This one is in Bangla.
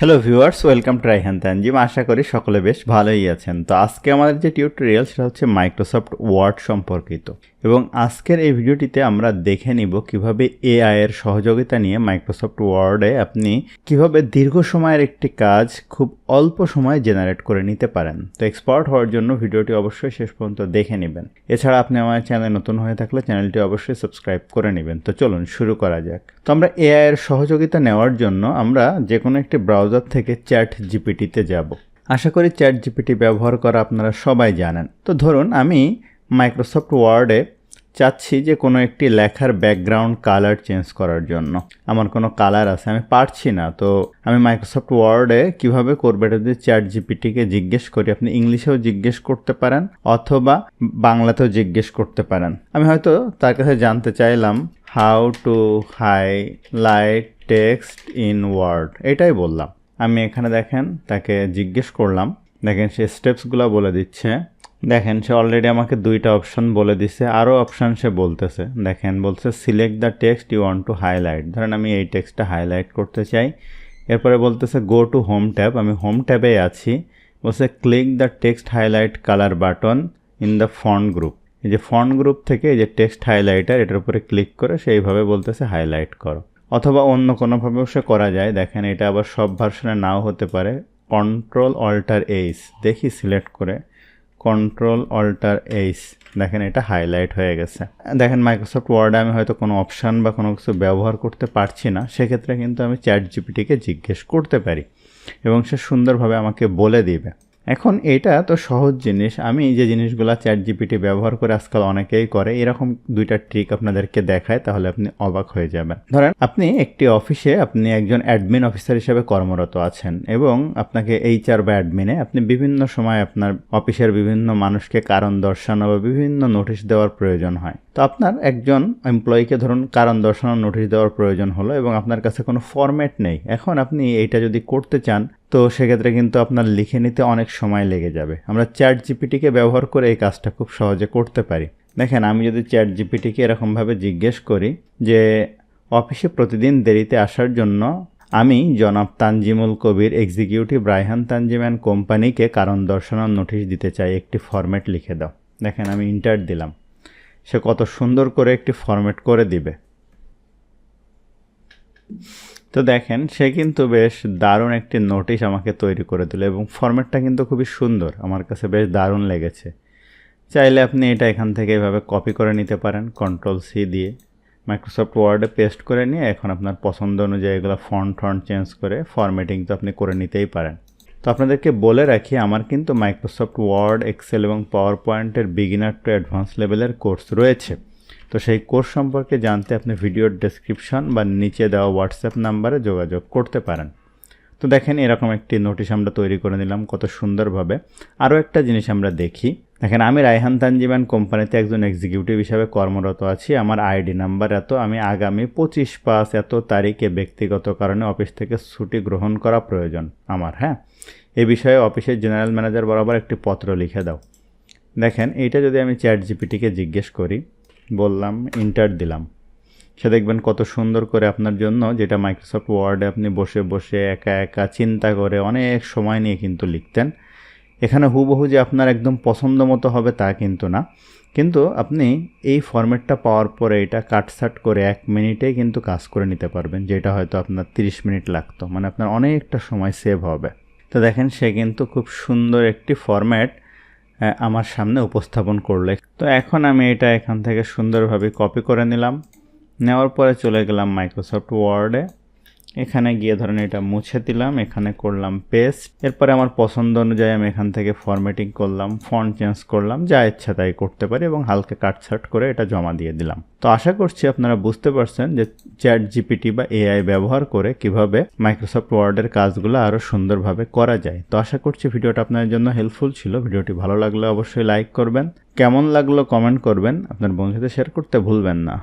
Hello viewers welcome to Raihan Tanjim আশা করি সকলে বেশ ভালোই আছেন। তো আজকে আমাদের যে টিউটোরিয়াল সেটা হচ্ছে মাইক্রোসফট ওয়ার্ড সম্পর্কিত। এবং আজকের এই ভিডিওটিতে আমরা দেখে নিব কীভাবে এআই এর সহযোগিতা নিয়ে মাইক্রোসফট ওয়ার্ডে আপনি কীভাবে দীর্ঘ সময়ের একটি কাজ খুব অল্প সময়ে জেনারেট করে নিতে পারেন। তো এক্সপার্ট হওয়ার জন্য ভিডিওটি অবশ্যই শেষ পর্যন্ত দেখে নেবেন। এছাড়া আপনি আমার চ্যানেলে নতুন হয়ে থাকলে চ্যানেলটি অবশ্যই সাবস্ক্রাইব করে নেবেন। তো চলুন শুরু করা যাক। তো আমরা এআই এর সহযোগিতা নেওয়ার জন্য আমরা যে কোনো একটি ব্রাউজার থেকে চ্যাট জিপিটিতে যাব। আশা করি চ্যাট জিপিটি ব্যবহার করা আপনারা সবাই জানেন। তো ধরুন আমি মাইক্রোসফট ওয়ার্ডে চাচ্ছি যে কোনো একটি লেখার ব্যাকগ্রাউন্ড কালার চেঞ্জ করার জন্য। আমার কোনো কালার আছে, আমি পারছি না। তো আমি মাইক্রোসফট ওয়ার্ডে কীভাবে করব এটা যদি চ্যাট জিপিটিকে জিজ্ঞেস করি, আপনি ইংলিশেও জিজ্ঞেস করতে পারেন অথবা বাংলাতেও জিজ্ঞেস করতে পারেন। আমি হয়তো তার কাছে জানতে চাইলাম how to highlight text in Word এটাই বললাম। আমি এখানে দেখেন, তাকে জিজ্ঞেস করলাম। দেখেন সে স্টেপসগুলো বলে দিচ্ছে। দেখেন, সে অলরেডি আমাকে দুইটা অপশন বলে দিছে। আরও অপশান সে বলতেছে। দেখেন, বলছে select the text you want to highlight ধরেন, আমি এই টেক্সটটা হাইলাইট করতে চাই। এরপরে বলতেছে গো টু হোম ট্যাব আমি হোম ট্যাবে আছি। বলছে click the text highlight colour button in the font group এই যে ফন্ট গ্রুপ থেকে এই যে টেক্সট হাইলাইটার এটার উপরে ক্লিক করে সেইভাবে বলতেছে হাইলাইট করো। অথবা অন্য কোনোভাবেও সে করা যায়। দেখেন, এটা আবার সব ভার্সনে নাও হতে পারে। কন্ট্রোল অল্টার এইস দেখি সিলেক্ট করে। কন্ট্রোল অল্টার এইস দেখেন, এটা হাইলাইট হয়ে গেছে। দেখেন মাইক্রোসফট ওয়ার্ডে আমি হয়তো কোনো অপশান বা কোনো কিছু ব্যবহার করতে পারছি না, সেক্ষেত্রে কিন্তু আমি চ্যাট জিপিটিকে জিজ্ঞেস করতে পারি এবং সে সুন্দরভাবে আমাকে বলে দিবে। এখন এটা তো সহজ জিনিস। আমি যে জিনিসগুলো চ্যাট জিপিটি ব্যবহার করে আজকাল অনেকেই করে, এরকম দুইটা ট্রিক আপনাদেরকে দেখায়, তাহলে আপনি অবাক হয়ে যাবেন। ধরেন, আপনি একটি অফিসে আপনি একজন অ্যাডমিন অফিসার হিসেবে কর্মরত আছেন এবং আপনাকে এইচআর বা অ্যাডমিনে আপনি বিভিন্ন সময় আপনার অফিসের বিভিন্ন মানুষকে কারণ দর্শানো বা বিভিন্ন নোটিশ দেওয়ার প্রয়োজন হয়। তো আপনার একজন এমপ্লয়িকে ধরুন কারণ দর্শানোর নোটিশ দেওয়ার প্রয়োজন হলো এবং আপনার কাছে কোনো ফরম্যাট নেই। এখন আপনি এইটা যদি করতে চান তো সেক্ষেত্রে কিন্তু আপনার লিখে নিতে অনেক সময় লেগে যাবে। আমরা চ্যাট জিপিটিকে ব্যবহার করে এই কাজটা খুব সহজে করতে পারি। দেখেন, আমি যদি চ্যাট জিপিটিকে এরকমভাবে জিজ্ঞেস করি যে, অফিসে প্রতিদিন দেরিতে আসার জন্য আমি জনাব তানজিমুল কবির, এক্সিকিউটিভ রায়হান তানজিম অ্যান্ড কোম্পানিকে কারণ দর্শানোর নোটিশ দিতে চাই, একটি ফরম্যাট লিখে দাও। দেখেন, আমি ইন্টার দিলাম। সে কত সুন্দর করে একটি ফরম্যাট করে দিবে। তো দেখেন, সে কিন্তু বেশ দারুণ একটি নোটিশ আমাকে তৈরি করে দিল এবং ফরম্যাটটা কিন্তু খুবই সুন্দর। আমার কাছে বেশ দারুণ লেগেছে। চাইলে আপনি এটা এখান থেকে এভাবে কপি করে নিতে পারেন কন্ট্রোল সি দিয়ে। মাইক্রোসফট ওয়ার্ডে পেস্ট করে নিয়ে এখন আপনার পছন্দ অনুযায়ী এগুলো ফন্ট ফন্ট চেঞ্জ করে ফরম্যাটিং তো আপনি করে নিতেই পারেন। তো আপনাদেরকে বলে রাখি, আমার কিন্তু মাইক্রোসফট ওয়ার্ড এক্সেল এবং পাওয়ার পয়েন্টের বিগিনার টু অ্যাডভান্স লেভেলের কোর্স রয়েছে। তো সেই কোর্স সম্পর্কে জানতে আপনি ভিডিওর ডেসক্রিপশন বা নিচে দেওয়া হোয়াটসঅ্যাপ নাম্বারে যোগাযোগ করতে পারেন। তো দেখেন এরকম একটি নোটিশ আমরা তৈরি করে নিলাম, কত সুন্দরভাবে। আরও একটা জিনিস আমরা দেখি, দেখেন আমি রায়হান তানজিমান কোম্পানিতে একজন এক্সিকিউটিভ হিসাবে কর্মরত আছি, আমার আইডি নাম্বার এত, আমি আগামী পঁচিশ পাঁচ এত তারিখে ব্যক্তিগত কারণে অফিস থেকে ছুটি গ্রহণ করা প্রয়োজন আমার হ্যাঁ? এ বিষয়ে অফিসের জেনারেল ম্যানেজার বরাবর একটি পত্র লিখে দাও। দেখেন এইটা যদি আমি চ্যাট জিপিটিকে জিজ্ঞেস করি বললাম ইন্টার দিলাম। সে দেখবেন কত সুন্দর করে আপনার জন্য যেটা মাইক্রোসফট ওয়ার্ডে আপনি বসে বসে একা একা চিন্তা করে অনেক সময় নিয়ে কিন্তু লিখতেন। এখানে হুবহু যে আপনার একদম পছন্দ মতো হবে তা কিন্তু না। কিন্তু আপনি এই ফরম্যাটটা পাওয়ার পরে এটা কাটসাট করে এক মিনিটেই কিন্তু কাজ করে নিতে পারবেন, যেটা হয়তো আপনার 30 মিনিট লাগতো। মানে আপনার অনেকটা সময় সেভ হবে। তো দেখেন, সে কিন্তু খুব সুন্দর একটি ফরম্যাট আমার সামনে উপস্থাপন করলে। তো এখন আমি এটা এখান থেকে সুন্দরভাবে কপি করে নিলাম। নেওয়ার পরে চলে গেলাম মাইক্রোসফট ওয়ার্ডে এখানে গিয়ে ধরেন এটা মুছে দিলাম, এখানে করলাম পেস্ট এরপরে আমার পছন্দ অনুযায়ী আমি এখান থেকে ফরম্যাটিং করলাম ফন্ট চেঞ্জ করলাম, যা ইচ্ছা তাই করতে পারি এবং হালকা কাটছাট করে এটা জমা দিয়ে দিলাম। তো আশা করছি আপনারা বুঝতে পারছেন যে চ্যাট জিপিটি বা এআই ব্যবহার করে কীভাবে মাইক্রোসফট ওয়ার্ডের কাজগুলো আরও সুন্দরভাবে করা যায়। তো আশা করছি ভিডিওটা আপনাদের জন্য হেল্পফুল ছিল। ভিডিওটি ভালো লাগলে অবশ্যই লাইক করবেন। কেমন লাগল কমেন্ট করবেন। আপনার বন্ধুদের শেয়ার করতে ভুলবেন না।